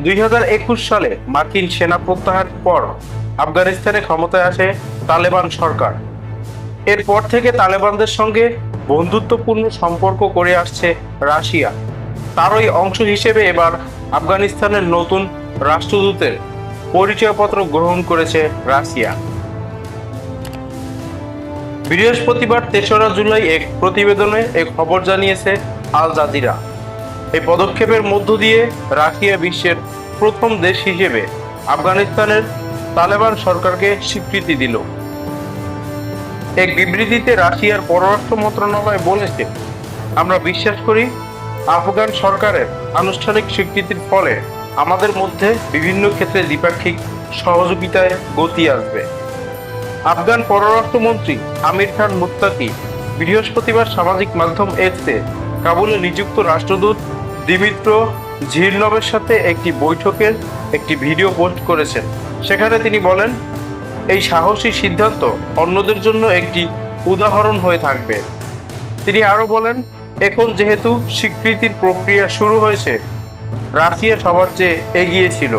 দুই হাজার একুশ সালে মার্কিন সেনা প্রত্যাহারের পর আফগানিস্তানে ক্ষমতায় আসে তালেবান সরকার। এরপর থেকে তালেবানদের সঙ্গে বন্ধুত্বপূর্ণ সম্পর্ক করে আসছে রাশিয়া। তারই অংশ হিসেবে এবার আফগানিস্তানের নতুন রাষ্ট্রদূতের পরিচয়পত্র গ্রহণ করেছে রাশিয়া। বৃহস্পতিবার তেসরা জুলাই এক প্রতিবেদনে এক খবর জানিয়েছে আল জাজিরা। এই পদক্ষেপের মধ্য দিয়ে রাশিয়া বিশ্বের প্রথম দেশ হিসেবে আফগানিস্তানের তালেবান সরকারকে স্বীকৃতি দিল। এক বিবৃতিতে রাশিয়ার পররাষ্ট্র মন্ত্রণালয় বলেছে, আমরা বিশ্বাস করি আফগান সরকারের আনুষ্ঠানিক স্বীকৃতির ফলে আমাদের মধ্যে বিভিন্ন ক্ষেত্রে দ্বিপাক্ষিক সহযোগিতায় গতি আসবে। আফগান পররাষ্ট্রমন্ত্রী আমির খান মুত্তাকি বৃহস্পতিবার সামাজিক মাধ্যম এক্সে কাবুলে নিযুক্ত রাষ্ট্রদূত দিমিত্র ঝিরনবের সাথে একটি বৈঠকের একটি ভিডিও পোস্ট করেছেন। সেখানে তিনি বলেন, এই সাহসী সিদ্ধান্ত অন্যদের জন্য একটি উদাহরণ হয়ে থাকবে। তিনি আরও বলেন, এখন যেহেতু স্বীকৃতির প্রক্রিয়া শুরু হয়েছে, রাশিয়া সবার চেয়ে এগিয়ে ছিল।